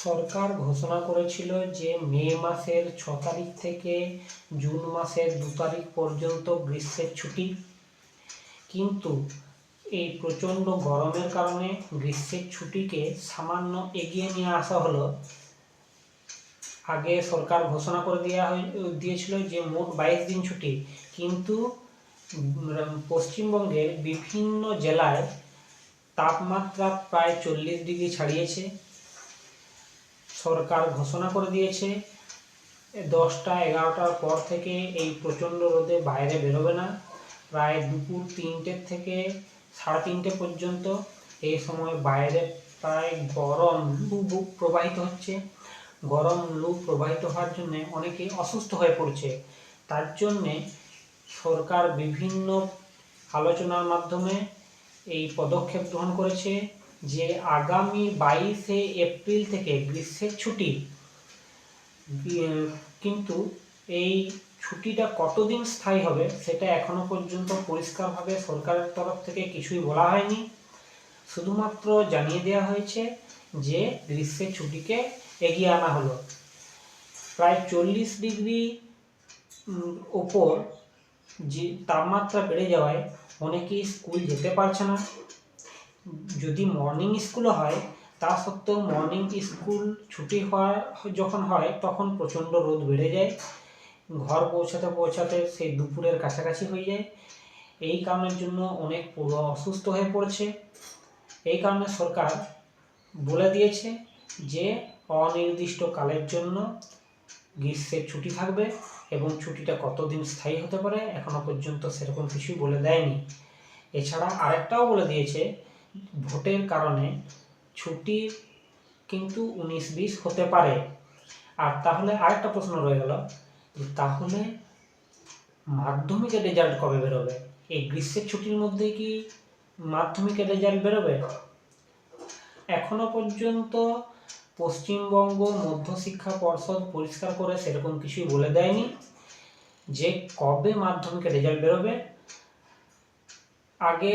সরকার ঘোষণা করেছিল যে মে মাসের ছ তারিখ থেকে জুন মাসের দু তারিখ পর্যন্ত গ্রীষ্মের ছুটি। কিন্তু এই প্রচণ্ড গরমের কারণে গ্রীষ্মের ছুটিকে সামান্য এগিয়ে নিয়ে আসা হলো। আগে সরকার ঘোষণা করে দেওয়া হয় দিয়েছিল যে মোট বাইশ দিন ছুটি। কিন্তু পশ্চিমবঙ্গের বিভিন্ন জেলায় তাপমাত্রা প্রায় চল্লিশ ডিগ্রি ছাড়িয়েছে। সরকার ঘোষণা করে দিয়েছে দশটা এগারোটার পর থেকে এই প্রচণ্ড রোদে বাইরে বেরোবে না। প্রায় দুপুর তিনটের থেকে সাড়ে তিনটে পর্যন্ত এই সময় বাইরে প্রায় গরম লু প্রবাহিত হচ্ছে। গরম লু প্রবাহিত হওয়ার জন্য অনেকে অসুস্থ হয়ে পড়ছে। তার জন্যে সরকার বিভিন্ন আলোচনার মাধ্যমে এই পদক্ষেপ গ্রহণ করেছে। যে আগামী বাইশে এপ্রিল থেকে গ্রীষ্মের ছুটি। কিন্তু এই ছুটিটা কতদিন স্থায়ী হবে সেটা এখনও পর্যন্ত পরিষ্কারভাবে সরকারের তরফ থেকে কিছুই বলা হয়নি। শুধুমাত্র জানিয়ে দেওয়া হয়েছে যে গ্রীষ্মের ছুটিকে এগিয়ে আনা হলো। প্রায় চল্লিশ ডিগ্রি ওপর যে তাপমাত্রা বেড়ে যাওয়ায় অনেকেই স্কুল যেতে পারছে না। যদি মর্নিং স্কুলও হয়, তা সত্ত্বেও মর্নিং স্কুল ছুটি হওয়ার, যখন হয়, তখন প্রচণ্ড রোদ বেড়ে যায়। ঘর পৌঁছাতে পৌঁছাতে সেই দুপুরের কাছাকাছি হয়ে যায়। এই কারণের জন্য অনেক পুরো অসুস্থ হয়ে পড়ছে। এই কারণে সরকার বলে দিয়েছে যে, অনির্দিষ্ট কালের জন্য গ্রীষ্মের ছুটি থাকবে এবং ছুটিটা কতদিন স্থায়ী হতে পারে, এখনও পর্যন্ত সেরকম কিছুই বলে দেয়নি। এছাড়া আরেকটাও বলে দিয়েছে ভোটের কারণে ছুটি কিন্তু উনিশ বিশ হতে পারে। আর তাহলে আরেকটা প্রশ্ন রয়ে গেল তাহলে মাধ্যমিকের রেজাল্ট কবে বেরোবে? এই গ্রীষ্মের ছুটির মধ্যে কি মাধ্যমিকের রেজাল্ট বেরোবে? এখনও পর্যন্ত পশ্চিমবঙ্গ মধ্যশিক্ষা পর্ষদ পরিষ্কার করে সেরকম কিছুই বলে দেয়নি যে কবে মাধ্যমিকের রেজাল্ট বেরোবে। আগে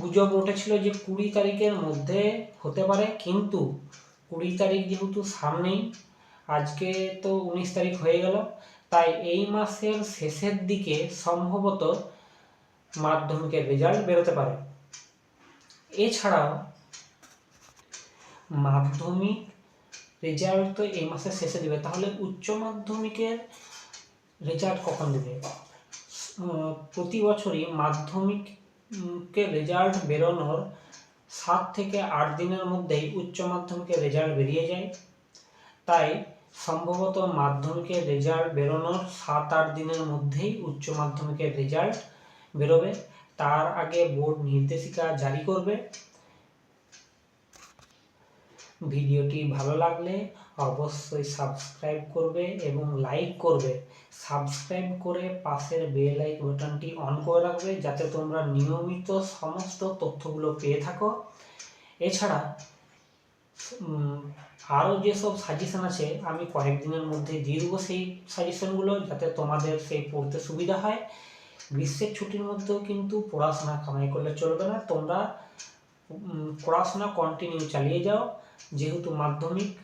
গুজব উঠেছিল যে কুড়ি তারিখের মধ্যে হতে পারে, কিন্তু কুড়ি তারিখ যেহেতু সামনেই, আজকে তো উনিশ তারিখ হয়ে গেল, তাই এই মাসের শেষের দিকে সম্ভবত মাধ্যমিকের রেজাল্ট বেরোতে পারে। এছাড়াও মাধ্যমিক রেজাল্ট তো এই মাসের শেষে দেবে, তাহলে উচ্চ মাধ্যমিকের রেজাল্ট কখন দেবে? প্রতি বছরই মাধ্যমিকের রেজাল্ট বেরোনোর সাত থেকে আট দিনের মধ্যেই উচ্চ মাধ্যমিকের রেজাল্ট বেরিয়ে যায়। তাই সম্ভবত মাধ্যমিকের রেজাল্ট বেরোনোর সাত আট দিনের মধ্যেই উচ্চ মাধ্যমিকের রেজাল্ট বেরোবে। তার আগে বোর্ড নির্দেশিকা জারি করবে। ভিডিওটি ভালো লাগলে অবশ্যই সাবস্ক্রাইব করবে এবং লাইক করবে। সাবস্ক্রাইব করে পাশের বেল আইক বাটনটি অন করে রাখবে যাতে তোমরা নিয়মিত সমস্ত তথ্যগুলো পেয়ে থাকো। এছাড়া আরও যেসব সাজেশন আছে, আমি কয়েকদিনের মধ্যে দিয়ে দেবো সেই সাজেশনগুলো যাতে তোমাদের সেই পড়তে সুবিধা হয়। গ্রীষ্মের ছুটির মধ্যেও কিন্তু পড়াশোনা কামাই করলে চলবে না। তোমরা পড়াশোনা কন্টিনিউ চালিয়ে যাও। যেহেতু মাধ্যমিক,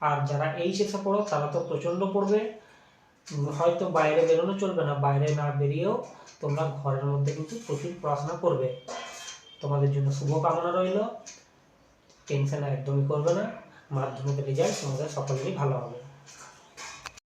আর যারা এইচএসে পড়ো, তারা তো প্রচণ্ড পড়বে। হয়তো বাইরে বেরোনো চলবে না, বাইরে না বেরিয়েও তোমরা ঘরের মধ্যে কিন্তু প্রচুর পড়াশোনা করবে। তোমাদের জন্য শুভকামনা রইল। টেনশন একদমই করবে না। মাধ্যমিকের রেজাল্ট তোমাদের সকলেরই ভালো হবে।